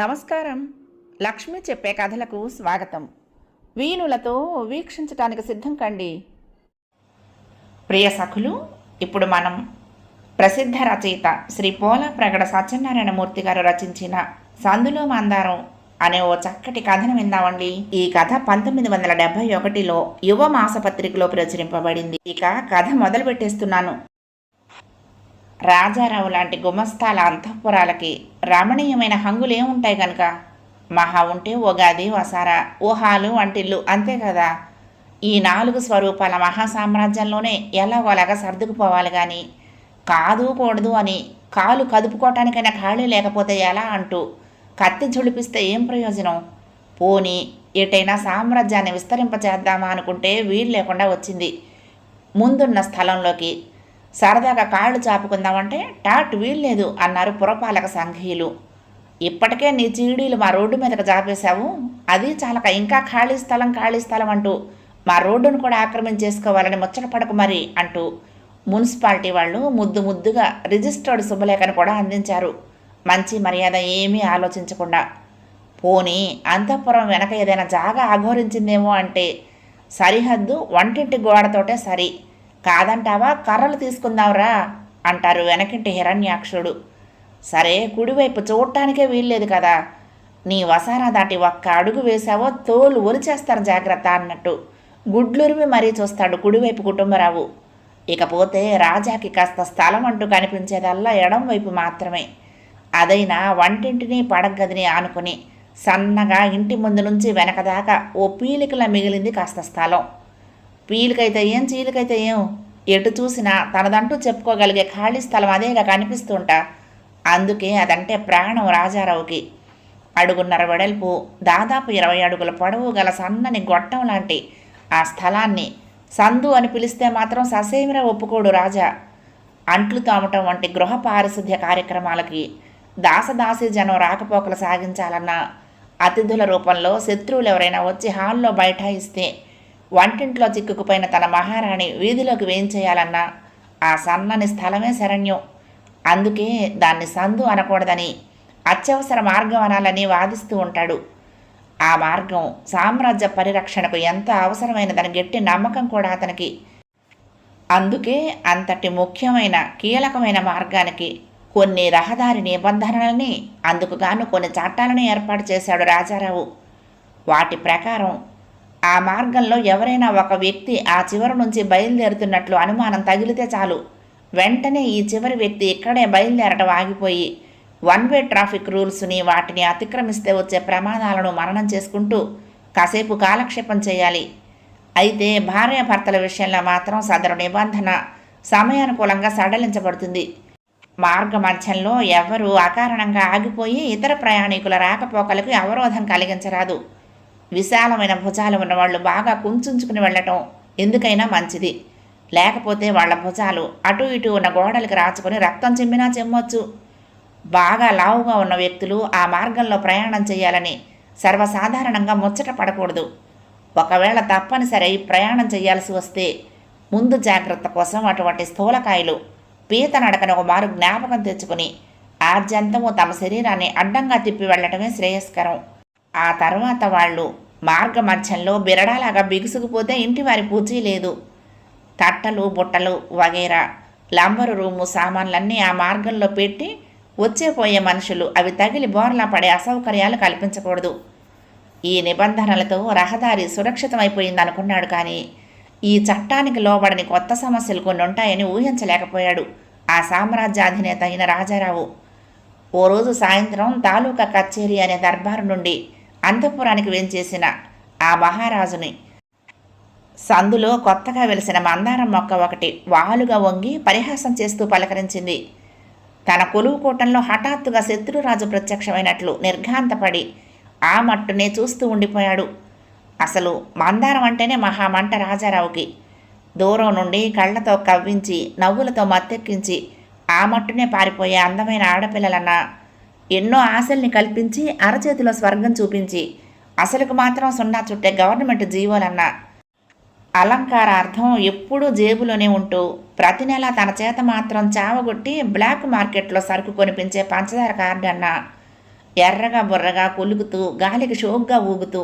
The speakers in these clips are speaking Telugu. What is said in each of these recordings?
నమస్కారం. లక్ష్మి చెప్పే కథలకు స్వాగతం. వీణులతో వీక్షించటానికి సిద్ధం కండి. ప్రియ సఖులు ఇప్పుడు మనం ప్రసిద్ధ రచయిత శ్రీ పోల ప్రగడ సత్యనారాయణమూర్తి గారు రచించిన సందులో మందారం అనే ఓ చక్కటి కథను విందామండి. ఈ కథ పంతొమ్మిది వందల డెబ్బై ఒకటిలో యువ మాసపత్రికలో ప్రచురింపబడింది. ఇక కథ మొదలు పెట్టేస్తున్నాను రాజారావు లాంటి గుమస్తాల అంతఃపురాలకి రమణీయమైన హంగులేముంటాయి కనుక మహా ఉంటే ఉగాది వసారా ఊహాలు వంటిల్లు అంతే కదా. ఈ నాలుగు స్వరూపాల మహాసామ్రాజ్యంలోనే ఎలాగోలాగా సర్దుకుపోవాలి కానీ కాదు కూడదు అని కాలు కదుపుకోవటానికైనా ఖాళీ లేకపోతే ఎలా అంటూ కత్తి జుడిపిస్తే ఏం ప్రయోజనం? పోని ఎటైనా సామ్రాజ్యాన్ని విస్తరింపచేద్దామా అనుకుంటే వీలు లేకుండా వచ్చింది. ముందున్న స్థలంలోకి సరదాగా కాళ్ళు చాపుకుందామంటే టాట్ వీల్లేదు అన్నారు పురపాలక సంఘీయులు ఇప్పటికే నీ చీడీలు మా రోడ్డు మీదకి జాపేశావు. అది చాలక ఇంకా ఖాళీ స్థలం ఖాళీ స్థలం అంటూ మా రోడ్డును కూడా ఆక్రమించేసుకోవాలని ముచ్చట పడకు మరి అంటూ మున్సిపాలిటీ వాళ్ళు ముద్దు ముద్దుగా రిజిస్టర్డ్ శుభలేఖను కూడా అందించారు. మంచి మర్యాద ఏమీ ఆలోచించకుండా. పోనీ అంతఃపురం వెనక ఏదైనా జాగా ఆఘోరించిందేమో అంటే సరిహద్దు వంటింటి గోడతోటే సరి. కాదంటావా? కర్రలు తీసుకుందాంరా అంటారు వెనకింటి హిరణ్యాక్షుడు. సరే కుడివైపు చూడటానికే వీల్లేదు కదా. నీ వసారా దాటి ఒక్క అడుగు వేశావో తోలు ఒలిచేస్తారు జాగ్రత్త అన్నట్టు. గుడ్లురిమి మరీ చూస్తాడు కుడివైపు కుటుంబరావు. ఇకపోతే రాజాకి కాస్త స్థలం అంటూ కనిపించేదల్లా ఎడం వైపు మాత్రమే. అదైనా వంటింటిని పడగదిని ఆనుకుని సన్నగా ఇంటి ముందు నుంచి వెనకదాకా ఓ పీలికలా మిగిలింది కాస్త స్థలం. పీలికైతే ఏం చీలికైతే ఏం? ఎటు చూసినా తనదంటూ చెప్పుకోగలిగే ఖాళీ స్థలం అదేగా కనిపిస్తుంటా. అందుకే అదంటే ప్రాణం రాజారావుకి. అడుగున్నర వెడల్పు దాదాపు ఇరవై అడుగుల పొడవు గల సన్నని గొట్టం లాంటి ఆ స్థలాన్ని సందు అని పిలిస్తే మాత్రం ససేమిరా ఒప్పుకోడు రాజా. అంట్లు తోమటం వంటి గృహ పారిశుద్ధ్య కార్యక్రమాలకి దాసదాసి జనం రాకపోకలు సాగించాలన్నా అతిథుల రూపంలో శత్రువులు ఎవరైనా వచ్చి హాల్లో బైఠాయిస్తే వంటింట్లో చిక్కుకుపోయిన తన మహారాణి వీధిలోకి వేయించేయాలన్నా ఆ సన్నని స్థలమే శరణ్యం. అందుకే దాన్ని సందు అనకూడదని అత్యవసర మార్గం అనాలని వాదిస్తూ ఉంటాడు. ఆ మార్గం సామ్రాజ్య పరిరక్షణకు ఎంత అవసరమైనదని గట్టి నమ్మకం కూడా అతనికి. అందుకే అంతటి ముఖ్యమైన కీలకమైన మార్గానికి కొన్ని రహదారి నిబంధనలని అందుకుగాను కొన్ని చట్టాలను ఏర్పాటు చేశాడు రాజారావు. వాటి ప్రకారం ఆ మార్గంలో ఎవరైనా ఒక వ్యక్తి ఆ చివరి నుంచి బయలుదేరుతున్నట్లు అనుమానం తగిలితే చాలు. వెంటనే ఈ చివరి వ్యక్తి ఇక్కడే బయలుదేరటం ఆగిపోయి వన్ వే ట్రాఫిక్ రూల్స్ని వాటిని అతిక్రమిస్తే వచ్చే ప్రమాదాలను మరణం చేసుకుంటూ కాసేపు కాలక్షేపం చేయాలి. అయితే భార్యాభర్తల విషయంలో మాత్రం సదరు నిబంధన సమయానుకూలంగా సడలించబడుతుంది. మార్గ మధ్యంలో ఎవరు అకారణంగా ఆగిపోయి ఇతర ప్రయాణికుల రాకపోకలకు అవరోధం కలిగించరాదు. విశాలమైన భుజాలు ఉన్నవాళ్ళు బాగా కుంచుంచుకుని వెళ్ళటం ఎందుకైనా మంచిది. లేకపోతే వాళ్ళ భుజాలు అటు ఇటు ఉన్న గోడలకి రాచుకొని రక్తం చిమ్మినా చెమ్మొచ్చు. బాగా లావుగా ఉన్న వ్యక్తులు ఆ మార్గంలో ప్రయాణం చేయాలని సర్వసాధారణంగా ముచ్చట పడకూడదు. ఒకవేళ తప్పనిసరి ప్రయాణం చేయాల్సి వస్తే ముందు జాగ్రత్త కోసం అటువంటి స్థూలకాయలు పీత నడకను ఒక మారు జ్ఞాపకం తెచ్చుకుని ఆద్యంతము తమ శరీరాన్ని అడ్డంగా తిప్పి వెళ్ళటమే శ్రేయస్కరం. ఆ తర్వాత వాళ్ళు మార్గ మధ్యంలో బిరడాలాగా బిగుసుకుపోతే ఇంటి వారి పూచీ లేదు. తట్టలు బుట్టలు వగేరా లంబరు రూము సామాన్లన్నీ ఆ మార్గంలో పెట్టి వచ్చేపోయే మనుషులు అవి తగిలి బోర్లా పడే అసౌకర్యాలు కల్పించకూడదు. ఈ నిబంధనలతో రహదారి సురక్షితమైపోయిందనుకున్నాడు కానీ ఈ చట్టానికి లోబడని కొత్త సమస్యలు కొన్ని ఉంటాయని ఊహించలేకపోయాడు ఆ సామ్రాజ్యాధినేత అయిన రాజారావు. ఓ రోజు సాయంత్రం తాలూకా కచేరీ అనే దర్బారు నుండి అంతఃపురానికి వెంచేసిన ఆ మహారాజుని సందులో కొత్తగా వెలిసిన మందారం మొక్క ఒకటి వాలుగా వంగి పరిహాసం చేస్తూ పలకరించింది. తన కొలువు కూటంలో హఠాత్తుగా శత్రురాజు ప్రత్యక్షమైనట్లు నిర్ఘాంతపడి ఆ మట్టునే చూస్తూ ఉండిపోయాడు. అసలు మందారం అంటేనే మహామంట రాజారావుకి. దూరం నుండి కళ్ళతో కవ్వించి నవ్వులతో మత్తెక్కించి ఆ మట్టునే పారిపోయే అందమైన ఆడపిల్లలన్నా ఎన్నో ఆశల్ని కల్పించి అరచేతిలో స్వర్గం చూపించి అసలుకు మాత్రం సున్నా చుట్టే గవర్నమెంట్ జీవోలన్నా. అలంకారార్థం ఎప్పుడూ జేబులోనే ఉంటూ ప్రతి నెల తన చేత మాత్రం చావగొట్టి బ్లాక్ మార్కెట్లో సరుకు కొనిపించే పంచదార కార్డు అన్న ఎర్రగా బుర్రగా కొలుగుతూ గాలికి షోగ్గా ఊగుతూ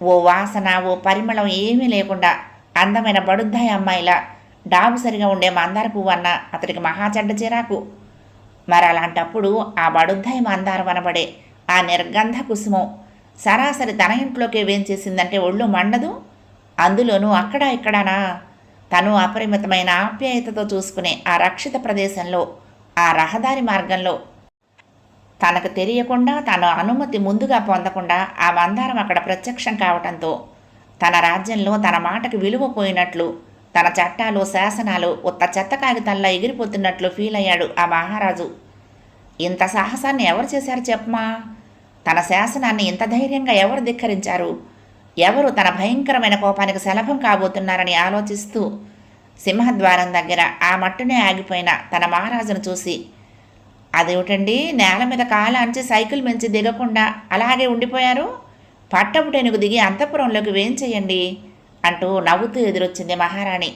ఓ వాసన ఓ పరిమళం ఏమీ లేకుండా అందమైన బడుద్దాయి అమ్మాయిలా డాబు సరిగా ఉండే మందార పువ్వు అన్న అతడికి మహా చెడ్డ చిరాకు. మరి అలాంటప్పుడు ఆ బడుద్దాయి మందారం అనబడే ఆ నిర్గంధ కుసుమం సరాసరి తన ఇంట్లోకే వేంచేసిందంటే ఒళ్ళు మండదు? అందులోనూ అక్కడ ఇక్కడనా? తను అపరిమితమైన ఆప్యాయతతో చూసుకునే ఆ రక్షిత ప్రదేశంలో ఆ రహదారి మార్గంలో. తనకు తెలియకుండా తన అనుమతి ముందుగా పొందకుండా ఆ మందారం అక్కడ ప్రత్యక్షం కావటంతో తన రాజ్యంలో తన మాటకు విలువ పోయినట్లు తన చట్టాలు శాసనాలు ఉత్త చెత్త కాగితాల్లో ఎగిరిపోతున్నట్లు ఫీల్ అయ్యాడు ఆ మహారాజు. ఇంత సాహసాన్ని ఎవరు చేశారు చెప్పమా? తన శాసనాన్ని ఇంత ధైర్యంగా ఎవరు ధిక్కరించారు? ఎవరు తన భయంకరమైన కోపానికి శలభం కాబోతున్నారని ఆలోచిస్తూ సింహద్వారం దగ్గర ఆ మట్టునే ఆగిపోయిన తన మహారాజును చూసి అదేమిటండి? నేల మీద కాలాంచి సైకిల్ మించి దిగకుండా అలాగే ఉండిపోయారు? పట్టపుటెనుగు దిగి అంతఃపురంలోకి వేయించేయండి. చేయండి అంటూ నవ్వుతూ ఎదురొచ్చింది మహారాణి.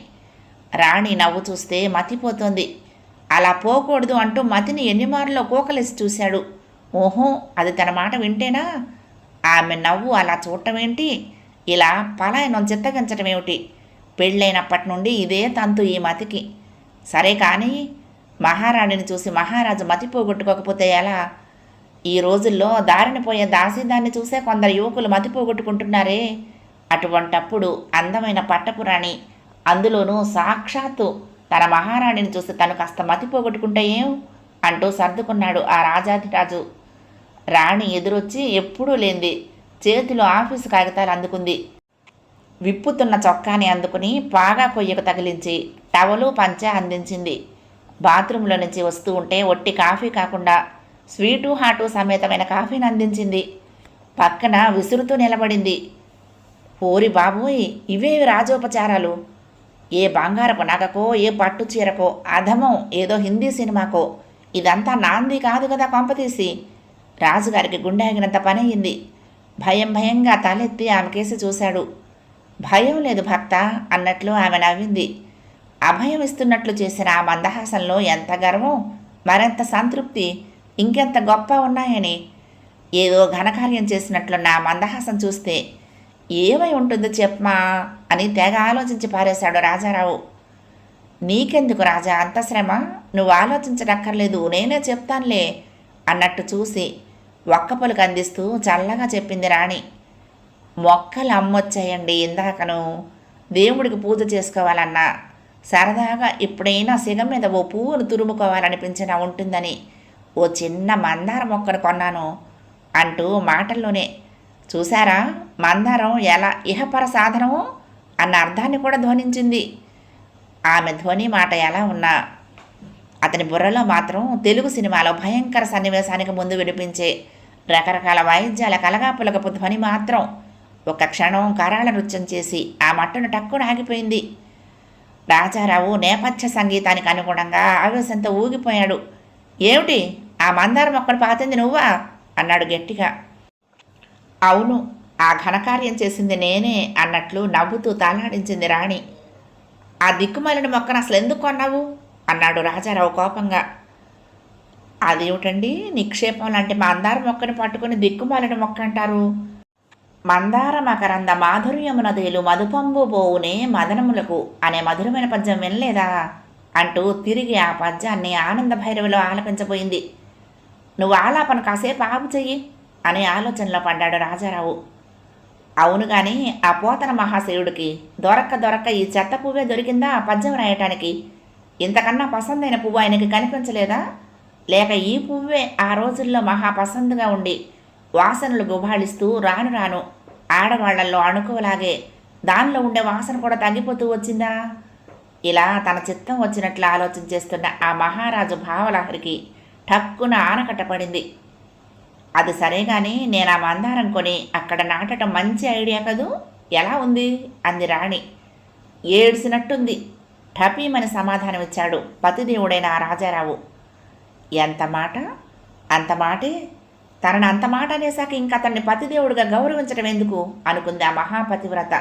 రాణి నవ్వు చూస్తే మతిపోతోంది. అలా పోకూడదు అంటూ మతిని ఎన్నిమార్లో కోకలేసి చూశాడు. ఓహో అది తన మాట వింటేనా? ఆమె నవ్వు అలా చూడటమేంటి? ఇలా పలాయనం చిత్తగించటమేమిటి? పెళ్ళైనప్పటి నుండి ఇదే తంతు ఈ మతికి. సరే కానీ మహారాణిని చూసి మహారాజు మతి పోగొట్టుకోకపోతే ఎలా? ఈ రోజుల్లో దారిని పోయే దాసీదాన్ని చూసే కొందరు యువకులు మతి పోగొట్టుకుంటున్నారే? అటువంటప్పుడు అందమైన పట్టపురాణి అందులోనూ సాక్షాత్తు తన మహారాణిని చూసి తను కాస్త మతి పోగొట్టుకుంటే ఏం? అంటూ సర్దుకున్నాడు ఆ రాజాధిరాజు. రాణి ఎదురొచ్చి ఎప్పుడూ లేంది చేతిలో ఆఫీసు కాగితాలు అందుకుంది. విప్పుతున్న చొక్కాని అందుకుని పాగా కొయ్యకు తగిలించి టవలు పంచ అందించింది. బాత్రూంలో నుంచి వస్తూ ఉంటే ఒట్టి కాఫీ కాకుండా స్వీటు హాటు సమేతమైన కాఫీని అందించింది. పక్కన విసురుతూ నిలబడింది. ఓరి బాబోయ్ ఇవే రాజోపచారాలు? ఏ బంగారపు నగకో ఏ పట్టు చీరకో అధమం ఏదో హిందీ సినిమాకో. ఇదంతా నాంది కాదు కదా కొంపతీసి. రాజుగారికి గుండె ఆగినంత పని అయింది. భయం భయంగా తలెత్తి ఆమె కేసి చూశాడు. భయం లేదు భక్త అన్నట్లు ఆమె నవ్వింది. అభయం ఇస్తున్నట్లు చేసిన ఆ మందహాసంలో ఎంత గర్వం మరెంత సంతృప్తి ఇంకెంత గొప్ప ఉన్నాయని. ఏదో ఘనకార్యం చేసినట్లున్న ఆ మందహాసం చూస్తే ఏమై ఉంటుందో చెప్పమా అని తెగ ఆలోచించి పారేశాడు రాజారావు. నీకెందుకు రాజా అంత శ్రమ? నువ్వు ఆలోచించనక్కర్లేదు నేనే చెప్తానులే అన్నట్టు చూసి ఒక్క పలుకు అందిస్తూ చల్లగా చెప్పింది రాణి. మొక్కలు అమ్మొచ్చాయండి ఇందాకను. దేవుడికి పూజ చేసుకోవాలన్నా సరదాగా ఎప్పుడైనా సిగ మీద ఓ పువ్వును తురుముకోవాలనిపించినా ఉంటుందని ఓ చిన్న మందార మొక్కను కొన్నాను అంటూ మాటల్లోనే చూసారా మందారం ఎలా? ఇహపర సాధనము? అన్న అర్థాన్ని కూడా ధ్వనించింది. ఆమె ధ్వని మాట ఎలా ఉన్నా? అతని బుర్రలో మాత్రం తెలుగు సినిమాలో భయంకర సన్నివేశానికి ముందు వినిపించే రకరకాల వాయిద్యాల కలగాపులకపు ధ్వని మాత్రం ఒక క్షణం కరాళ నృత్యం చేసి ఆ మట్టును టక్కున ఆగిపోయింది. రాజారావు నేపథ్య సంగీతానికి అనుగుణంగా ఆవేశంతో ఊగిపోయాడు. ఏమిటి? ఆ మందార మొక్కను పాతింది నువ్వా? అన్నాడు గట్టిగా. అవును ఆ ఘనకార్యం చేసింది నేనే అన్నట్లు నవ్వుతూ తాలాడించింది రాణి. ఆ దిక్కుమాలిన మొక్కను అసలు ఎందుకు కొన్నావు అన్నాడు రాజారావు కోపంగా. అదేమిటండి? నిక్షేపం లాంటి మందార మొక్కను పట్టుకుని దిక్కుమాలిన మొక్క అంటారు? మందార మకరంద మాధుర్యమునదేలు మధుపంబు పోవునే మదనములకు అనే మధురమైన పద్యం వినలేదా? అంటూ తిరిగి ఆ పద్యాన్ని ఆనంద భైరవిలో ఆలపించబోయింది. నువ్వు ఆలాపన కాసేపు ఆపు చెయ్యి అనే ఆలోచనలో పడ్డాడు రాజారావు. అవును కానీ ఆ పోతన మహాశివుడికి దొరక్క దొరక్క ఈ చెత్త పువ్వే దొరికిందా పద్యం రాయటానికి? ఇంతకన్నా పసందైన పువ్వు ఆయనకి కనిపించలేదా? లేక ఈ పువ్వే ఆ రోజుల్లో మహా పసందుగా ఉండి వాసనలు గుబాళిస్తూ రాను రాను ఆడవాళ్ళలో అణుకువలాగే దానిలో ఉండే వాసన కూడా తగ్గిపోతూ వచ్చిందా? ఇలా తన చిత్తం వచ్చినట్లు ఆలోచన చేస్తున్న ఆ మహారాజు భావలహరికి టక్కున ఆనకట్ట పడింది. అది సరే కానీ నేను ఆ మందారం కొని అక్కడ నాటటం మంచి ఐడియా కదూ? ఎలా ఉంది? అంది రాణి. ఏడ్చినట్టుంది. టపీమని సమాధానం ఇచ్చాడు పతిదేవుడైన ఆ రాజారావు. ఎంత మాట? అంత మాటే? తనను అంత మాట అనేసాక ఇంకా అతన్ని పతిదేవుడిగా గౌరవించడం ఎందుకు? అనుకుంది ఆ మహాపతివ్రత.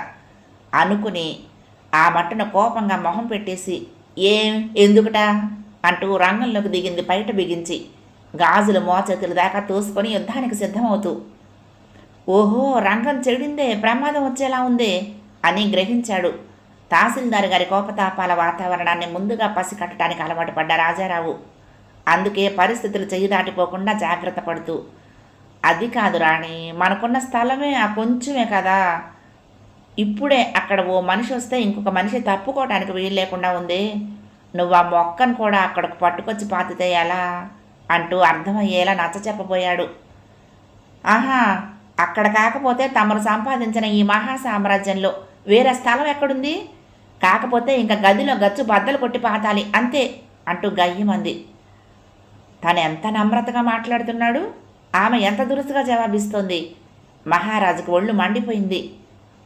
అనుకుని ఆ మట్టను కోపంగా మొహం పెట్టేసి ఏం? ఎందుకుట? అంటూ రంగంలోకి దిగింది బయట బిగించి. గాజులు మోచేతులు దాకా తోసుకొని యుద్ధానికి సిద్ధమవుతూ ఓహో రంగం చెడిందే ప్రమాదం వచ్చేలా ఉందే అని గ్రహించాడు. తహసీల్దార్ గారి కోపతాపాల వాతావరణాన్ని ముందుగా పసికట్టడానికి అలవాటు పడ్డ రాజారావు అందుకే పరిస్థితులు చెయ్యి దాటిపోకుండా జాగ్రత్త పడుతూ అది కాదు రాణి మనకున్న స్థలమే ఆ కొంచెమే కదా. ఇప్పుడే అక్కడ ఓ మనిషి వస్తే ఇంకొక మనిషి తప్పుకోవటానికి వీలు లేకుండా ఉంది. నువ్వు ఆ మొక్కను కూడా అక్కడికి పట్టుకొచ్చి పాతితే ఎలా? అంటూ అర్థమయ్యేలా నచ్చ చెప్పబోయాడు. ఆహా అక్కడ కాకపోతే తమరు సంపాదించిన ఈ మహా సామ్రాజ్యంలో వేరే స్థలం ఎక్కడుంది? కాకపోతే ఇంకా గదిలో గచ్చు బద్దలు కొట్టి పాతాలి అంతే అంటూ గయ్యమంది. తను ఎంత నమ్రతగా మాట్లాడుతున్నాడు? ఆమె ఎంత దురుసుగా జవాబిస్తోంది? మహారాజుకు ఒళ్ళు మండిపోయింది.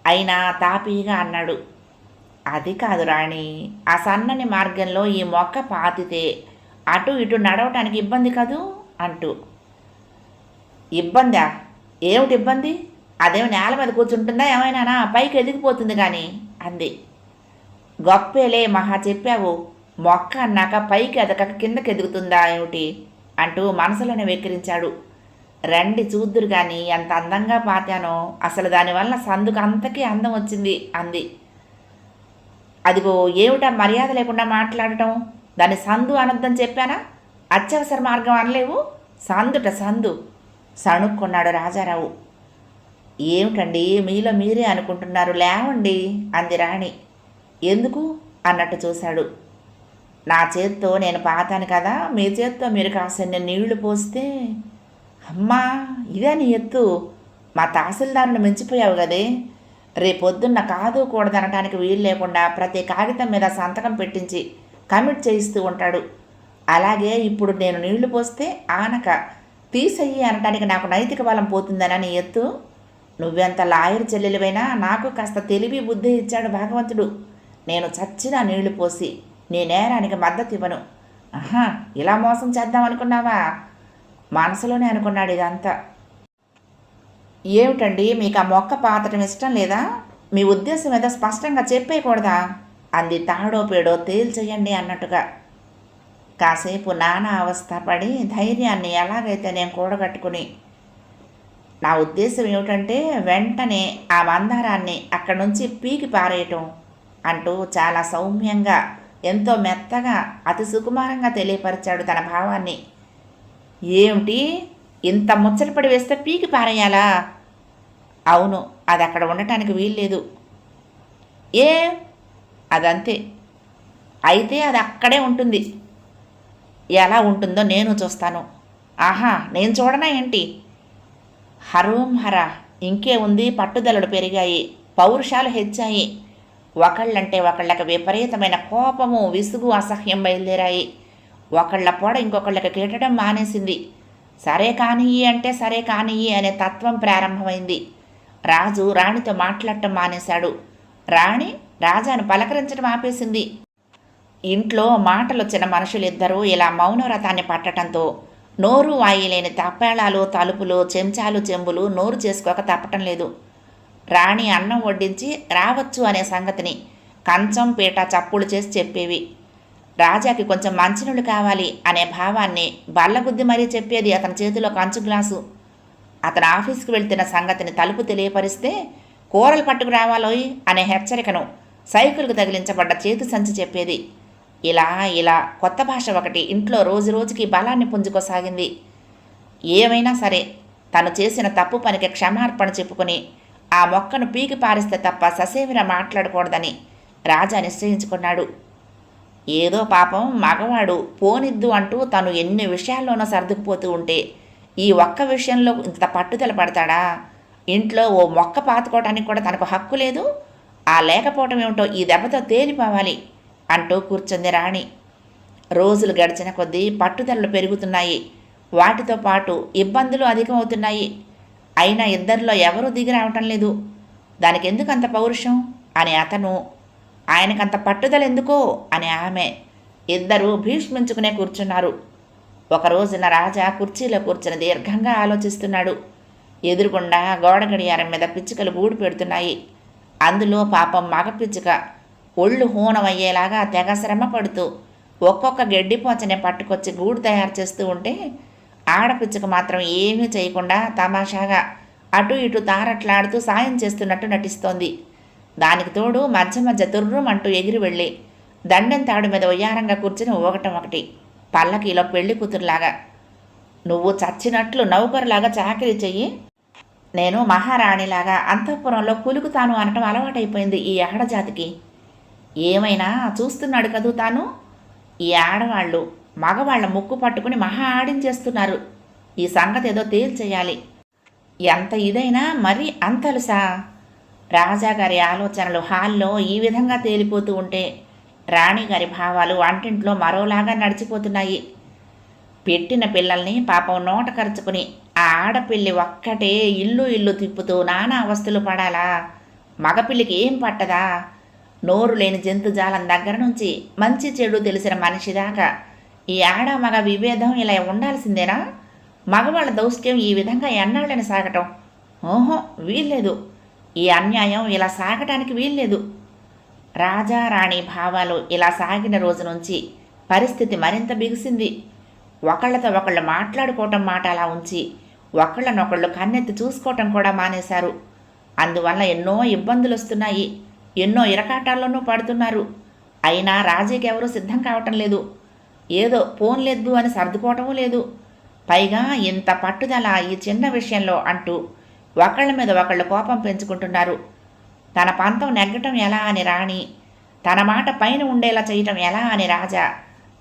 అయినా తాపీగా అన్నాడు. అది కాదు రాణి ఆ సన్నని మార్గంలో ఈ మొక్క పాతితే అటు ఇటు నడవటానికి ఇబ్బంది కాదు అంటూ. ఇబ్బందా? ఏమిటి ఇబ్బంది? అదేమి నేల మీద కూర్చుంటుందా ఏమైనానా? పైకి ఎదిగిపోతుంది కానీ అంది. గొప్పేలే మహా చెప్పావు. మొక్క అన్నాక పైకి ఎదగక కిందకి ఎదుగుతుందా ఏమిటి? అంటూ మనసులోనే వెక్కిరించాడు. రండి చూద్దురు కానీ ఎంత అందంగా పాతానో అసలు దానివల్ల సందుకు అంతకీ అందం వచ్చింది అంది. అదిగో ఏమిటా మర్యాద లేకుండా మాట్లాడటం? దాన్ని సందు అనొద్దని చెప్పానా? అత్యవసర మార్గం అనలేవు. సందుట సందు. సణుక్కున్నాడు రాజారావు. ఏమిటండి మీలో మీరే అనుకుంటున్నారు లేవండి అంది రాణి. ఎందుకు? అన్నట్టు చూశాడు. నా చేత్తో నేను పాతాను కదా మీ చేత్తో మీరు కాసిన నీళ్ళు పోస్తే? అమ్మా ఇదే నీ ఎత్తు. మా తహసీల్దారుని మించిపోయావు కదే. రేపొద్దున్న కాదు కూడదనటానికి వీలు లేకుండా ప్రతి కాగితం మీద సంతకం పెట్టించి కమిట్ చేయిస్తూ ఉంటాడు. అలాగే ఇప్పుడు నేను నీళ్ళు పోస్తే ఆనక తీసెయ్యి అనడానికి నాకు నైతిక బలం పోతుందనని ఎత్తు? నువ్వెంత లాయర్ చెల్లెలివైనా నాకు కాస్త తెలివి బుద్ధి ఇచ్చాడు భగవంతుడు. నేను చచ్చినా నీళ్ళు పోసి నీ నేరానికి మద్దతు ఇవ్వను. ఆహా ఇలా మోసం చేద్దాం అనుకున్నావా? మనసులోనే అనుకున్నాడు ఇదంతా. ఏమిటండి మీకు ఆ మొక్క పాతటం ఇష్టం లేదా? మీ ఉద్దేశం ఏదో స్పష్టంగా చెప్పేయకూడదా? అంది తాడో పేడో తేల్చేయండి అన్నట్టుగా. కాసేపు నానా అవస్థ పడి ధైర్యాన్ని ఎలాగైతే నేను కూడగట్టుకుని నా ఉద్దేశం ఏమిటంటే వెంటనే ఆ మందారాన్ని అక్కడి నుంచి పీకి పారేయటం అంటూ చాలా సౌమ్యంగా ఎంతో మెత్తగా అతి సుకుమారంగా తెలియపరిచాడు తన భావాన్ని. ఏమిటి? ఇంత ముచ్చటపడి వేస్తే పీకి పారేయాలా? అవును అది అక్కడ ఉండటానికి వీల్లేదు. ఏ? అదంతే. అయితే అది అక్కడే ఉంటుంది. ఎలా ఉంటుందో నేను చూస్తాను. ఆహా నేను చూడనా ఏంటి? హరోం హర ఇంకే ఉంది పట్టుదలలు పెరిగాయి పౌరుషాలు హెచ్చాయి. ఒకళ్ళంటే ఒకళ్ళకి విపరీతమైన కోపము విసుగు అసహ్యం బయలుదేరాయి. ఒకళ్ళ పొడ ఇంకొకళ్ళకి కీటడం మానేసింది. సరే కానియ్యి అంటే సరే కానియ్యి అనే తత్వం ప్రారంభమైంది. రాజు రాణితో మాట్లాడటం మానేశాడు. రాణి రాజాను పలకరించడం ఆపేసింది. ఇంట్లో మాటలొచ్చిన మనుషులిద్దరూ ఇలా మౌనవ్రతాన్ని పట్టడంతో నోరు వాయిలేని తప్పేళాలు తలుపులు చెంచాలు చెంబులు నోరు చేసుకోక తప్పటం లేదు. రాణి అన్నం వడ్డించి రావచ్చు అనే సంగతిని కంచం పీట చప్పులు చేసి చెప్పేవి. రాజాకి కొంచెం మంచినీళ్ళు కావాలి అనే భావాన్ని బల్లగుద్ది మరీ చెప్పేది అతని చేతిలో కంచు గ్లాసు. అతను ఆఫీస్కి వెళ్తున్న సంగతిని తలుపు తెలియపరిస్తే కూరలు పట్టుకు రావాలోయ్ అనే హెచ్చరికను సైకిల్కు తగిలించబడ్డ చేతి సంచి చెప్పేది. ఇలా ఇలా కొత్త భాష ఒకటి ఇంట్లో రోజు రోజుకి బలాన్ని పుంజుకోసాగింది. ఏమైనా సరే తను చేసిన తప్పు పనికి క్షమార్పణ చెప్పుకుని ఆ మొక్కను పీకి పారిస్తే తప్ప ససేమిర మాట్లాడకూడదని రాజా నిశ్చయించుకున్నాడు. ఏదో పాపం మగవాడు పోనిద్దు అంటూ తను ఎన్ని విషయాల్లోనో సర్దుకుపోతూ ఉంటే ఈ ఒక్క విషయంలో ఇంత పట్టుదల పడతాడా? ఇంట్లో ఓ మొక్క పాతుకోవటానికి కూడా తనకు హక్కు లేదు? ఆ లేకపోవటం ఏమిటో ఈ దెబ్బతో తేలిపోవాలి అంటూ కూర్చుంది రాణి. రోజులు గడిచిన కొద్దీ పట్టుదలలు పెరుగుతున్నాయి. వాటితో పాటు ఇబ్బందులు అధికమవుతున్నాయి. అయినా ఇద్దరిలో ఎవరూ దిగి రావటం లేదు. దానికి ఎందుకు అంత పౌరుషం? అని అతను. ఆయనకంత పట్టుదల ఎందుకో? అని ఆమె. ఇద్దరూ భీష్మించుకునే కూర్చున్నారు. ఒక రోజున రాజా కుర్చీలో కూర్చుని దీర్ఘంగా ఆలోచిస్తున్నాడు. ఎదురుగుండా గోడ గడియారం మీద పిచ్చుకలు గూడు పెడుతున్నాయి. అందులో పాపం మగపిచ్చుక ఒళ్ళు హూనమయ్యేలాగా తెగ శ్రమ పడుతూ ఒక్కొక్క గడ్డిపోచనే పట్టుకొచ్చి గూడు తయారు చేస్తూ ఉంటే ఆడపిచ్చుక మాత్రం ఏమీ చేయకుండా తమాషాగా అటు ఇటు తారట్లాడుతూ సాయం చేస్తున్నట్టు నటిస్తోంది. దానికి తోడు మధ్య మధ్య తుర్రుమంటూ ఎగిరి వెళ్ళి దండెం తాడు మీద ఉయ్యారంగా కూర్చుని ఊగటం ఒకటి. పల్లకీలో పెళ్ళి కూతురులాగా. నువ్వు చచ్చినట్లు నౌకరులాగా చాకరీ చెయ్యి నేను మహారాణిలాగా అంతఃపురంలో కులుకుతాను అనటం అలవాటైపోయింది ఈ ఆడజాతికి ఏమైనా చూస్తున్నాడు కదూ తాను? ఈ ఆడవాళ్ళు మగవాళ్ళ ముక్కు పట్టుకుని మహా ఆడించేస్తున్నారు. ఈ సంగతి ఏదో తేల్చేయాలి. ఎంత ఇదైనా మరి అంతలుసా రాజాగారి ఆలోచనలు హాల్లో ఈ విధంగా తేలిపోతూ ఉంటే రాణిగారి భావాలు వంటింట్లో మరోలాగా నడిచిపోతున్నాయి. పెట్టిన పిల్లల్ని పాపం నోట ఖర్చుకుని ఆ ఆడపిల్లి ఒక్కటే ఇల్లు ఇల్లు తిప్పుతూ నానా అవస్థలు పడాలా? మగపిల్లికి ఏం పట్టదా? నోరు లేని జంతుజాలం దగ్గర నుంచి మంచి చెడు తెలిసిన మనిషి దాకా. ఈ ఆడ మగ విభేదం ఇలా ఉండాల్సిందేనా? మగవాళ్ళ దౌష్ట్యం ఈ విధంగా ఎన్నాళ్ళని సాగటం? ఓహో వీల్లేదు. ఈ అన్యాయం ఇలా సాగటానికి వీల్లేదు. రాజారాణి భావాలు ఇలా సాగిన రోజు నుంచి పరిస్థితి మరింత బిగిసింది. ఒకళ్ళతో ఒకళ్ళు మాట్లాడుకోవటం మాట అలా ఉంచి ఒకళ్ళనొకళ్ళు కన్నెత్తి చూసుకోవటం కూడా మానేశారు. అందువల్ల ఎన్నో ఇబ్బందులు వస్తున్నాయి ఎన్నో ఇరకాటాల్లోనూ పడుతున్నారు. అయినా రాజీకి ఎవరూ సిద్ధం కావటం లేదు. ఏదో పోన్లేదు అని సర్దుకోవటమూ లేదు. పైగా ఇంత పట్టుదల ఈ చిన్న విషయంలో అంటూ ఒకళ్ళ మీద ఒకళ్ళు కోపం పెంచుకుంటున్నారు. తన పంతం నెగ్గటం ఎలా అని రాణి తన మాట పైన ఉండేలా చేయటం ఎలా అని రాజా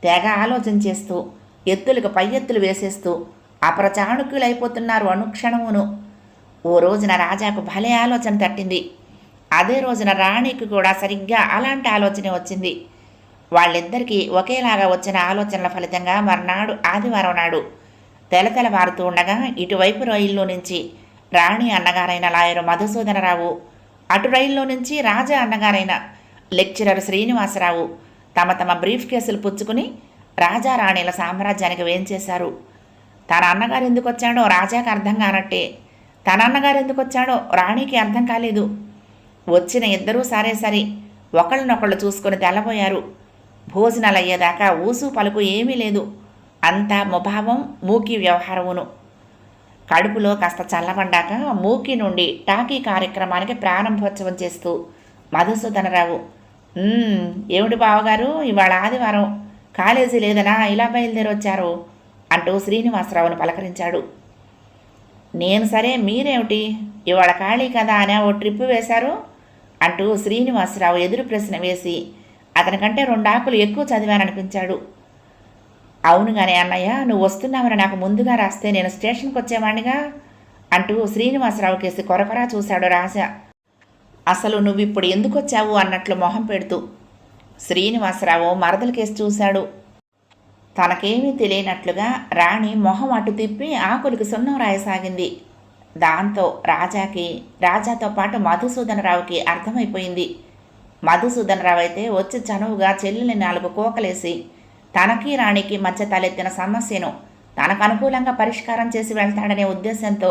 తెగ ఆలోచన చేస్తూ ఎత్తులకు పై ఎత్తులు వేసేస్తూ అప్రచాణుకులైపోతున్నారు అనుక్షణమును. ఓ రోజున రాజాకు భలే ఆలోచన తట్టింది. అదే రోజున రాణికి కూడా సరిగ్గా అలాంటి ఆలోచనే వచ్చింది. వాళ్ళిద్దరికీ ఒకేలాగా వచ్చిన ఆలోచనల ఫలితంగా మర్నాడు ఆదివారం నాడు తెలతెలవారుతూ ఉండగా ఇటువైపు రైల్లో నుంచి రాణి అన్నగారైన లాయరు మధుసూదనరావు అటు రైల్లో నుంచి రాజా అన్నగారైన లెక్చరర్ శ్రీనివాసరావు తమ తమ బ్రీఫ్ కేసులు పుచ్చుకుని రాజారాణిల సామ్రాజ్యానికి వేంచేశారు. తన అన్నగారు ఎందుకు వచ్చాడో రాజాకి అర్థం కానట్టే. తన అన్నగారు ఎందుకు వచ్చాడో రాణికి అర్థం కాలేదు. వచ్చిన ఇద్దరూ సరే సరే ఒకళ్ళనొకళ్ళు చూసుకొని తెల్లబోయారు. భోజనాలు అయ్యేదాకా ఊసు పలుకు ఏమీ లేదు. అంతా ముభావం మూకి వ్యవహారమును. కడుపులో కాస్త చల్లబడ్డాక మూకి నుండి టాకీ కార్యక్రమానికి ప్రారంభోత్సవం చేస్తూ మధుసూదనరావు ఏమిటి బావగారు ఇవాళ ఆదివారం కాలేజీ లేదనా? ఇలా బయలుదేరి వచ్చారు అంటూ శ్రీనివాసరావును పలకరించాడు. నేను సరే మీరేమిటి? ఇవాళ ఖాళీ కదా అనే ఓ ట్రిప్ వేశారు? అంటూ శ్రీనివాసరావు ఎదురు ప్రశ్న వేసి అతనికంటే రెండు ఆకులు ఎక్కువ చదివాననిపించాడు. అవును గానే అన్నయ్య నువ్వు వస్తున్నావని నాకు ముందుగా రాస్తే నేను స్టేషన్కి వచ్చేవాడిగా అంటూ శ్రీనివాసరావు కేసి కొరకొరా చూశాడు రాజా. అసలు నువ్వు ఇప్పుడు ఎందుకు వచ్చావు అన్నట్లు మొహం పెడుతూ. శ్రీనివాసరావు మరదల కేసి చూశాడు. తనకేమీ తెలియనట్లుగా రాణి మొహం అటు తిప్పి ఆకులకు సున్నం రాయసాగింది. దాంతో రాజాకి రాజాతో పాటు మధుసూదనరావుకి అర్థమైపోయింది. మధుసూదనరావు అయితే వచ్చి చనువుగా చెల్లెల్ని నాలుగు కోకలేసి తనకి రాణికి మధ్య తలెత్తిన సమస్యను తనకు అనుకూలంగా పరిష్కారం చేసి వెళ్తాడనే ఉద్దేశంతో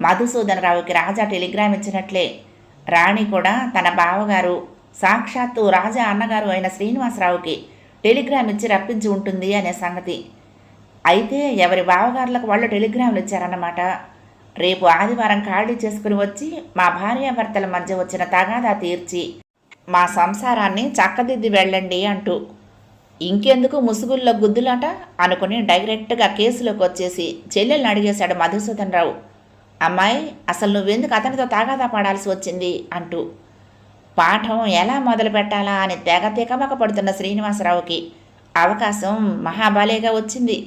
మధుసూదనరావుకి రాజా టెలిగ్రామ్ ఇచ్చినట్లే. రాణి కూడా తన బావగారు సాక్షాత్తు రాజా అన్నగారు అయిన శ్రీనివాసరావుకి టెలిగ్రామ్ ఇచ్చి రప్పించి ఉంటుంది అనే సంగతి. అయితే ఎవరి బావగారులకు వాళ్ళు టెలిగ్రామ్లు ఇచ్చారన్నమాట. రేపు ఆదివారం ఖాళీ చేసుకుని వచ్చి మా భార్యాభర్తల మధ్య వచ్చిన తగాదా తీర్చి మా సంసారాన్ని చక్కదిద్ది వెళ్ళండి అంటూ. ఇంకెందుకు ముసుగుల్లో గుద్దులాట అనుకుని డైరెక్ట్గా కేసులోకి వచ్చేసి చెల్లెల్ని అడిగేశాడు మధుసూదన్ రావు. అమ్మాయి అసలు నువ్వెందుకు అతనితో తాగాదా పడాల్సి వచ్చింది? అంటూ. పాఠం ఎలా మొదలు పెట్టాలా అని తెగ తికమక పడుతున్న శ్రీనివాసరావుకి అవకాశం మహాబాలేగా వచ్చింది.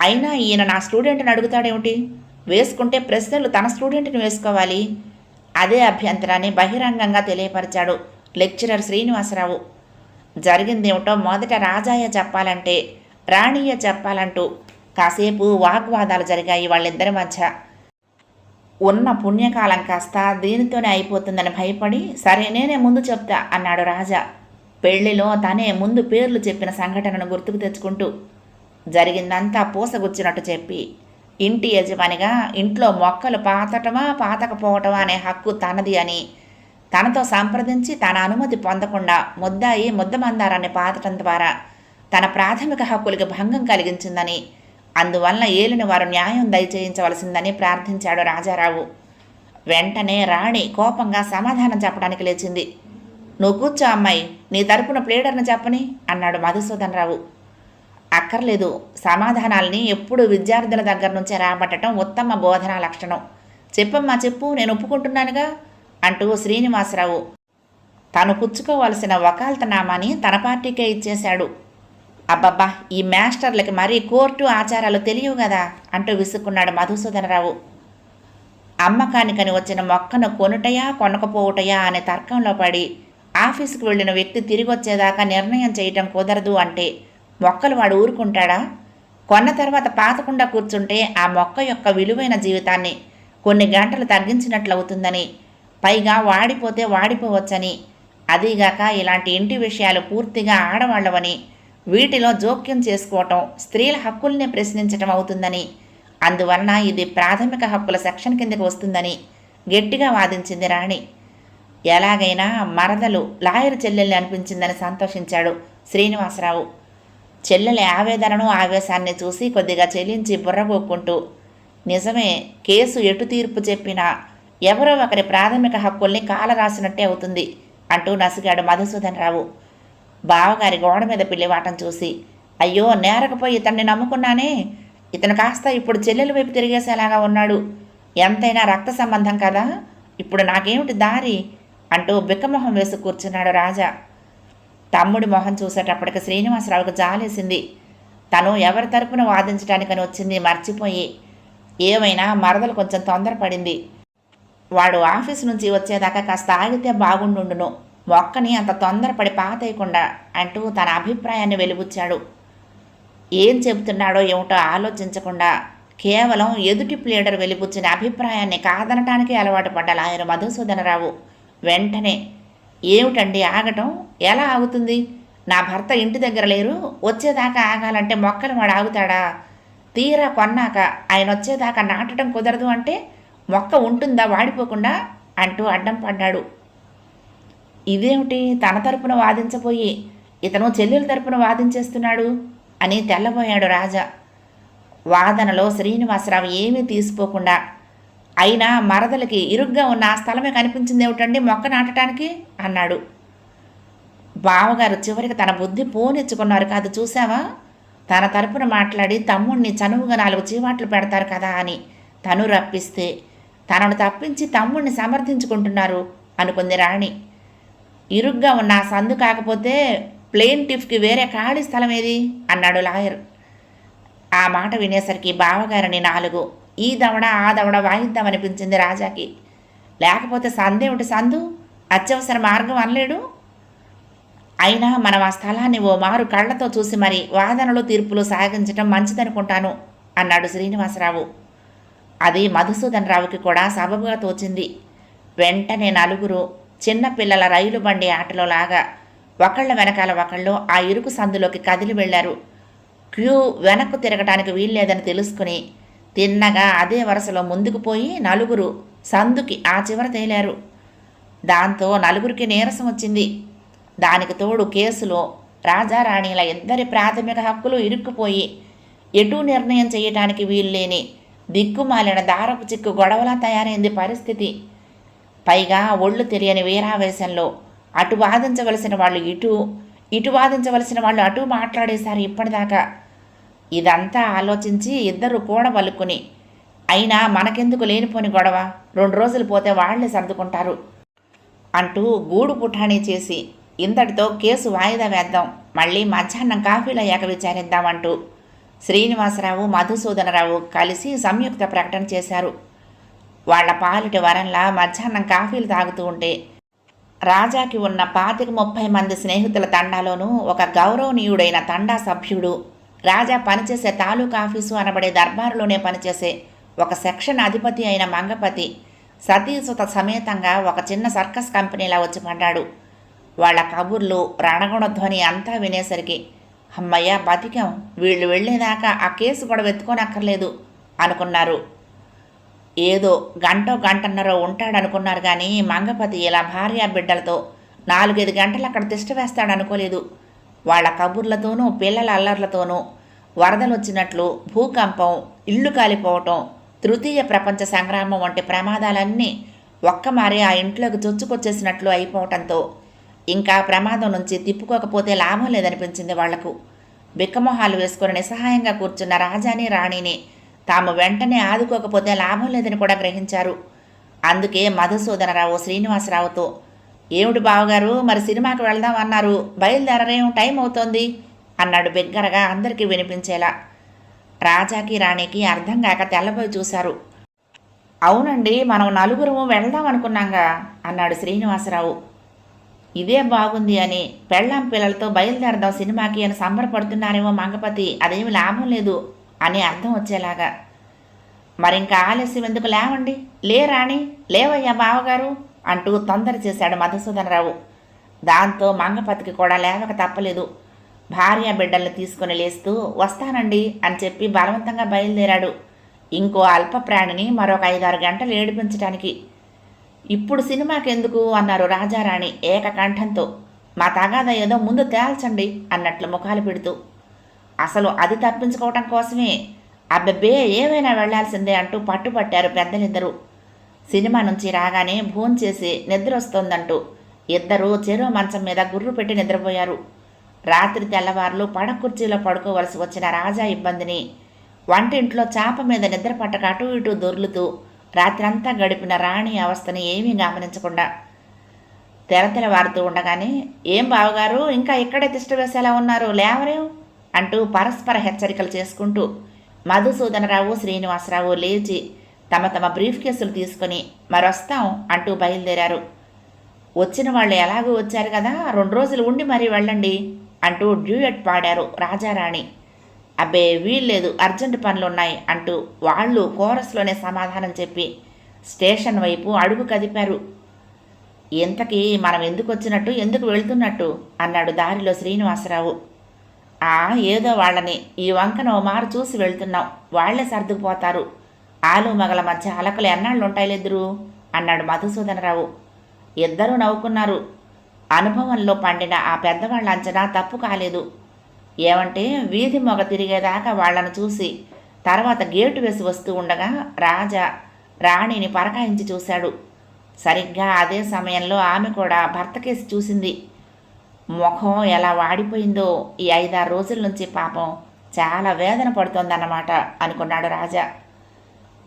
అయినా ఈయన నా స్టూడెంట్ని అడుగుతాడేమిటి? వేసుకుంటే ప్రశ్నలు తన స్టూడెంట్ని వేసుకోవాలి. అదే అభ్యంతరాన్ని బహిరంగంగా తెలియపరిచాడు లెక్చరర్ శ్రీనివాసరావు. జరిగిందేమిటో మొదట రాజాయ చెప్పాలంటే రాణియ చెప్పాలంటూ కాసేపు వాగ్వాదాలు జరిగాయి వాళ్ళిద్దరి మధ్య. ఉన్న పుణ్యకాలం కాస్త దీనితోనే అయిపోతుందని భయపడి సరే నేనే ముందు చెప్తా అన్నాడు రాజా. పెళ్ళిలో తనే ముందు పేర్లు చెప్పిన సంఘటనను గుర్తుకు తెచ్చుకుంటూ జరిగిందంతా పూసగుచ్చినట్టు చెప్పి ఇంటి యజమానిగా ఇంట్లో మొక్కలు పాతటమా పాతకపోవటమా అనే హక్కు తనది అని తనతో సంప్రదించి తన అనుమతి పొందకుండా ముద్దాయి ముద్దమందారాన్ని పాతటం ద్వారా తన ప్రాథమిక హక్కులకి భంగం కలిగించిందని అందువలన ఏలిన వారు న్యాయం దయచేయించవలసిందని ప్రార్థించాడు రాజారావు. వెంటనే రాణి కోపంగా సమాధానం చెప్పడానికి లేచింది. నువ్వు కూర్చో అమ్మాయి నీ తరపున ప్లేడర్ని చెప్పని అన్నాడు మధుసూదన్ రావు. అక్కర్లేదు సమాధానాల్ని ఎప్పుడు విద్యార్థుల దగ్గర నుంచే రాబట్టడం ఉత్తమ బోధనా లక్షణం. చెప్పమ్మా చెప్పు నేను ఒప్పుకుంటున్నానుగా అంటూ శ్రీనివాసరావు తాను పుచ్చుకోవలసిన వకాల్తనామాని తన పార్టీకే ఇచ్చేశాడు. అబ్బబ్బా ఈ మాస్టర్లకి మరీ కోర్టు ఆచారాలు తెలియవు కదా అంటూ విసుక్కున్నాడు మధుసూదనరావు. అమ్మకానికని వచ్చిన మొక్కను కొనుటయా కొనకపోవుటయా అనే తర్కంలో పడి ఆఫీసుకు వెళ్ళిన వ్యక్తి తిరిగి వచ్చేదాకా నిర్ణయం చేయటం కుదరదు అంటే మొక్కలు వాడు ఊరుకుంటాడా? కొన్న తర్వాత పాతకుండా కూర్చుంటే ఆ మొక్క యొక్క విలువైన జీవితాన్ని కొన్ని గంటలు తగ్గించినట్లు అవుతుందని పైగా వాడిపోతే వాడిపోవచ్చని అదీగాక ఇలాంటి ఇంటి విషయాలు పూర్తిగా ఆడవాళ్ళవని వీటిలో జోక్యం చేసుకోవటం స్త్రీల హక్కుల్ని ప్రశ్నించటం అవుతుందని. అందువలన ఇది ప్రాథమిక హక్కుల సెక్షన్ కిందకి వస్తుందని గట్టిగా వాదించింది రాణి. ఎలాగైనా మరదలు లాయర్ చెల్లెల్ని అనిపించిందని సంతోషించాడు శ్రీనివాసరావు. చెల్లెలి ఆవేదనను ఆవేశాన్ని చూసి కొద్దిగా చెల్లించి బుర్రగొక్కుంటూ నిజమే కేసు ఎటు తీర్పు చెప్పినా ఎవరో ఒకరి ప్రాథమిక హక్కుల్ని కాలరాసినట్టే అవుతుంది అంటూ నసిగాడు మధుసూదన్ రావు. బావగారి గోడ మీద పిల్లివాటం చూసి అయ్యో నేరకపోయి ఇతన్ని నమ్ముకున్నానే? ఇతను కాస్త ఇప్పుడు చెల్లెల వైపు తిరిగేసేలాగా ఉన్నాడు. ఎంతైనా రక్త సంబంధం కదా? ఇప్పుడు నాకేమిటి దారి? అంటూ బిక్కమొహం వేసి కూర్చున్నాడు రాజా. తమ్ముడి మొహం చూసేటప్పటికి శ్రీనివాసరావుకు జాలేసింది. తను ఎవరి తరపున వాదించడానికని వచ్చింది మర్చిపోయి. ఏమైనా మరదలు కొంచెం తొందరపడింది. వాడు ఆఫీస్ నుంచి వచ్చేదాకా కాస్త ఆగితే బాగుండుండును. మొక్కని అంత తొందరపడి పాతేయకుండా అంటూ తన అభిప్రాయాన్ని వెలుబుచ్చాడు. ఏం చెబుతున్నాడో ఏమిటో ఆలోచించకుండా కేవలం ఎదుటి ప్లేడర్ వెలిపుచ్చిన అభిప్రాయాన్ని కాదనటానికి అలవాటు పడ్డ లాయర్ మధుసూదనరావు. వెంటనే ఏమిటండి ఆగటం? ఎలా ఆగుతుంది? నా భర్త ఇంటి దగ్గర లేరు వచ్చేదాకా ఆగాలంటే మొక్కలు వాడు ఆగుతాడా? తీరా కొన్నాక ఆయన వచ్చేదాకా నాటడం కుదరదు అంటే మొక్క ఉంటుందా వాడిపోకుండా? అంటూ అడ్డం పడ్డాడు. ఇదేమిటి తన తరపున వాదించబోయి? ఇతను చెల్లెల తరపున వాదించేస్తున్నాడు? అని తెల్లబోయాడు రాజా. వాదనలో శ్రీనివాసరావు ఏమీ తీసుకోకుండా అయినా మరదలకి ఇరుగ్గా ఉన్న ఆ స్థలమే కనిపించింది ఏమిటండి మొక్క నాటడానికి అన్నాడు. బావగారు చివరికి తన బుద్ధి పోనిచ్చుకున్నారు కాదు చూసావా తన తరపున మాట్లాడి తమ్ముణ్ణి చనువుగా నాలుగు చీవాట్లు పెడతారు కదా అని తను రప్పిస్తే తనను తప్పించి తమ్ముణ్ణి సమర్థించుకుంటున్నారు అనుకుంది రాణి. ఇరుగ్గా ఉన్న ఆ సందు కాకపోతే ప్లేన్ టిఫ్కి వేరే ఖాళీ స్థలం ఏది అన్నాడు లాయర్. ఆ మాట వినేసరికి బావగారిని నాలుగు ఈ దవడ ఆ దవడ వాయిద్దామనిపించింది రాజాకి. లేకపోతే సందేమిటి సందు అత్యవసర మార్గం అనలేడు? అయినా మనం ఆ స్థలాన్ని ఓ మారు కళ్ళతో చూసి మరి వాదనలు తీర్పులు సాగించటం మంచిదనుకుంటాను అన్నాడు శ్రీనివాసరావు. అది మధుసూదన్ రావుకి కూడా సబబుగా తోచింది. వెంటనే నలుగురు చిన్నపిల్లల రైలు బండి ఆటలో లాగా ఒకళ్ళ వెనకాల ఒకళ్ళు ఆ ఇరుకు సందులోకి కదిలి వెళ్ళారు క్యూ వెనక్కు తిరగటానికి వీల్లేదని తెలుసుకుని తిన్నగా అదే వరుసలో ముందుకు పోయి నలుగురు సందుకి ఆ చివర తేలారు. దాంతో నలుగురికి నీరసం వచ్చింది. దానికి తోడు కేసులో రాజారాణిల ఇద్దరి ప్రాథమిక హక్కులు ఇరుక్కుపోయి ఎటూ నిర్ణయం చేయటానికి వీల్లేని దిక్కుమాలిన దారపు చిక్కు గొడవలా తయారైంది పరిస్థితి. పైగా ఒళ్ళు తెలియని వీరావేశంలో అటు వాదించవలసిన వాళ్ళు ఇటు ఇటు వాదించవలసిన వాళ్ళు అటు మాట్లాడేశారు ఇప్పటిదాకా. ఇదంతా ఆలోచించి ఇద్దరు కూడబలుక్కుని అయినా మనకెందుకు లేనిపోని గొడవ? రెండు రోజులు పోతే వాళ్ళే సర్దుకుంటారు అంటూ గూడు పుఠాణీ చేసి ఇంతటితో కేసు వాయిదా వేద్దాం మళ్ళీ మధ్యాహ్నం కాఫీలయ్యాక విచారిద్దామంటూ శ్రీనివాసరావు మధుసూదనరావు కలిసి సంయుక్త ప్రకటన చేశారు. వాళ్ళ పాలిటి వరంలా మధ్యాహ్నం కాఫీలు తాగుతూ ఉంటే రాజాకి ఉన్న పాతిక ముప్పై మంది స్నేహితుల తండాలోనూ ఒక గౌరవనీయుడైన తండా సభ్యుడు రాజా పనిచేసే తాలూకా ఆఫీసు అనబడే దర్బారులోనే పనిచేసే ఒక సెక్షన్ అధిపతి అయిన మంగపతి సతీసుత సమేతంగా ఒక చిన్న సర్కస్ కంపెనీలా వచ్చి పడ్డాడు. వాళ్ళ కబుర్లు రణగుణధ్వని అంతా వినేసరికి అమ్మయ్య బతికాం. వీళ్ళు వెళ్ళేదాకా ఆ కేసు కూడా వెతుకోనక్కర్లేదు అనుకున్నారు. ఏదో గంటో గంటన్నర ఉంటాడనుకున్నారు కానీ మంగపతి ఇలా భార్య బిడ్డలతో నాలుగైదు గంటలు అక్కడ తిష్ట వేస్తాడనుకోలేదు. వాళ్ళ కబుర్లతోనూ పిల్లల అల్లర్లతోనూ వరదలు వచ్చినట్లు భూకంపం ఇల్లు కాలిపోవటం తృతీయ ప్రపంచ సంగ్రామం వంటి ప్రమాదాలన్నీ ఒక్కమారి ఆ ఇంట్లోకి చొచ్చుకొచ్చేసినట్లు అయిపోవటంతో ఇంకా ప్రమాదం నుంచి తిప్పుకోకపోతే లాభం లేదనిపించింది వాళ్ళకు. బిక్కమొహాలు వేసుకుని నిస్సహాయంగా కూర్చున్న రాజాని రాణిని తాము వెంటనే ఆదుకోకపోతే లాభం లేదని కూడా గ్రహించారు. అందుకే మధుసూదనరావు శ్రీనివాసరావుతో ఏమిటి బావగారు మరి సినిమాకి వెళ్దాం అన్నారు. బయలుదేరరేం టైం అవుతోంది అన్నాడు బిగ్గరగా అందరికీ వినిపించేలా. రాజాకి రాణికి అర్థం కాక తెల్లబోయి చూశారు. అవునండి మనం నలుగురము వెళ్దాం అనుకున్నాంగా అన్నాడు శ్రీనివాసరావు. ఇదే బాగుంది అని పెళ్ళాం పిల్లలతో బయలుదేరదాం సినిమాకి అని సంబరపడుతున్నారేమో మంగపతి అదేమి లాభం లేదు. అని అర్థం వచ్చేలాగా. మరింకా ఆలస్యం ఎందుకు లేవండి? లే రాణి లేవయ్యా బావగారు అంటూ తొందర చేశాడు మధుసూదనరావు. దాంతో మంగపతికి కూడా లేవక తప్పలేదు. భార్య బిడ్డల్ని తీసుకుని లేస్తూ వస్తానండి అని చెప్పి బలవంతంగా బయలుదేరాడు. ఇంకో అల్ప ప్రాణిని మరొక ఐదారు గంటలు ఏడిపించడానికి ఇప్పుడు సినిమాకి ఎందుకు అన్నారు రాజారాణి ఏకకంఠంతో. మా తగాద ఏదో ముందు తేల్చండి అన్నట్లు ముఖాలు పెడుతూ. అసలు అది తప్పించుకోవటం కోసమే. అబ్బెబ్బే ఏమైనా వెళ్ళాల్సిందే అంటూ పట్టుపట్టారు పెద్దలిద్దరూ. సినిమా నుంచి రాగానే భోంచేసి నిద్ర వస్తోందంటూ ఇద్దరూ చెరువు మంచం మీద గుర్రు పెట్టి నిద్రపోయారు. రాత్రి తెల్లవారులు పడకుర్చీలో పడుకోవలసి వచ్చిన రాజా ఇబ్బందిని వంటింట్లో చాప మీద నిద్ర పట్టక అటు ఇటు దొర్లుతూ రాత్రంతా గడిపిన రాణి అవస్థని ఏమీ గమనించకుండా తెర తెరతెలవారుతూ ఉండగానే ఏం బావగారు ఇంకా ఇక్కడే తిష్ట వేసేలా ఉన్నారు లేవరేం? అంటూ పరస్పర హెచ్చరికలు చేసుకుంటూ మధుసూదనరావు శ్రీనివాసరావు లేచి తమ తమ బ్రీఫ్ కేసులు తీసుకుని మరొస్తాం అంటూ బయలుదేరారు. వచ్చిన వాళ్ళు ఎలాగూ వచ్చారు కదా రెండు రోజులు ఉండి మరీ వెళ్ళండి అంటూ డ్యూయట్ పాడారు రాజారాణి. అబ్బే వీల్లేదు అర్జెంట్ పనులున్నాయి అంటూ వాళ్ళు కోరస్లోనే సమాధానం చెప్పి స్టేషన్ వైపు అడుగు కదిపారు. ఇంతకీ మనం ఎందుకు వచ్చినట్టు ఎందుకు వెళ్తున్నట్టు? అన్నాడు దారిలో శ్రీనివాసరావు. ఆ ఏదో వాళ్ళని ఈ వంకన మారు చూసి వెళ్తున్నాం. వాళ్ళే సర్దుకుపోతారు. ఆలు మగల మధ్య అలకలు ఎన్నాళ్ళు ఉంటాయిలెదురు అన్నాడు మధుసూదనరావు. ఇద్దరూ నవ్వుకున్నారు. అనుభవంలో పండిన ఆ పెద్దవాళ్ళ అంచనా తప్పు కాలేదు. ఏమంటే వీధి మొగ తిరిగేదాకా వాళ్ళను చూసి తర్వాత గేటు వేసి వస్తూ ఉండగా రాజా రాణిని పరకాయించి చూశాడు. సరిగ్గా అదే సమయంలో ఆమె కూడా భర్తకేసి చూసింది. ముఖం ఎలా వాడిపోయిందో ఈ ఐదారు రోజుల నుంచి పాపం చాలా వేదన పడుతోందన్నమాట అనుకున్నాడు రాజా.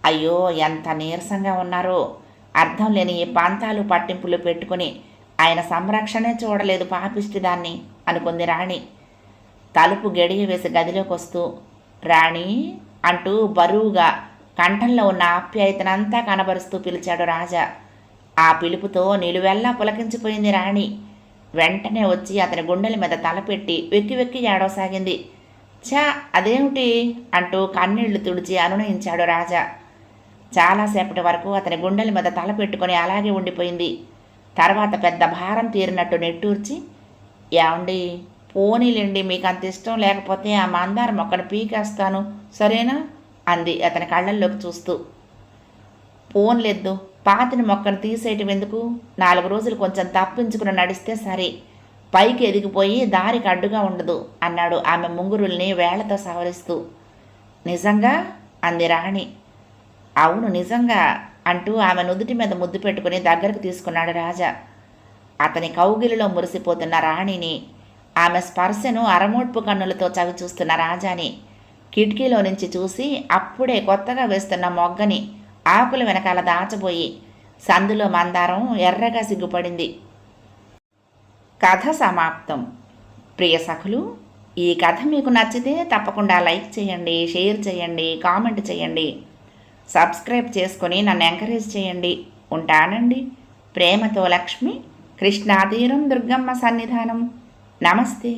అయ్యో ఎంత నీరసంగా ఉన్నారో. అర్థం లేని ఈ ప్రాంతాలు పట్టింపులు పెట్టుకుని ఆయన సంరక్షణే చూడలేదు పాపిష్టి దాన్ని అనుకుంది రాణి. తలుపు గడియ వేసి గదిలోకి వస్తూ రాణి అంటూ బరువుగా కంఠంలో ఉన్న ఆప్యాయతనంతా కనబరుస్తూ పిలిచాడు రాజా. ఆ పిలుపుతో నిలువెల్లా పులకించిపోయింది రాణి. వెంటనే వచ్చి అతని గుండెల మీద తలపెట్టి వెక్కి వెక్కి ఏడవసాగింది. ఛా అదేమిటి? అంటూ కన్నీళ్ళు తుడిచి అనునయించాడు రాజా. చాలాసేపటి వరకు అతని గుండెల మీద తల పెట్టుకొని అలాగే ఉండిపోయింది. తర్వాత పెద్ద భారం తీరినట్టు నెట్టూర్చి ఏమండి పోనీలేండి మీకు అంత ఇష్టం లేకపోతే ఆ మందార మొక్కను పీకేస్తాను సరేనా? అంది అతని కళ్ళల్లోకి చూస్తూ. పోన్లేదు పాతిని మొక్కను తీసేయటం ఎందుకు? నాలుగు రోజులు కొంచెం తప్పించుకుని నడిస్తే సరే. పైకి ఎదిగిపోయి దారికి అడ్డుగా ఉండదు అన్నాడు ఆమె ముంగురుల్ని వేళ్ళతో సవరిస్తూ. నిజంగా? అంది రాణి. అవును నిజంగా అంటూ ఆమె నుదుటి మీద ముద్దు పెట్టుకుని దగ్గరకు తీసుకున్నాడు రాజా. అతని కౌగిలిలో మురిసిపోతున్న రాణిని ఆమె స్పర్శను అరమోడ్పు కన్నులతో చవి చూస్తున్న రాజాని కిటికీలో నుంచి చూసి అప్పుడే కొత్తగా వేస్తున్న మొగ్గని ఆకుల వెనకాల దాచబోయి సందులో మందారం ఎర్రగా సిగ్గుపడింది. కథ సమాప్తం. ప్రియ సఖులు ఈ కథ మీకు నచ్చితే తప్పకుండా లైక్ చేయండి షేర్ చేయండి కామెంట్ చేయండి. సబ్స్క్రైబ్ చేసుకొని నన్ను ఎంకరేజ్ చేయండి. ఉంటానండి. ప్రేమతో లక్ష్మి కృష్ణాతీరం దుర్గమ్మ సన్నిధానం. నమస్తే.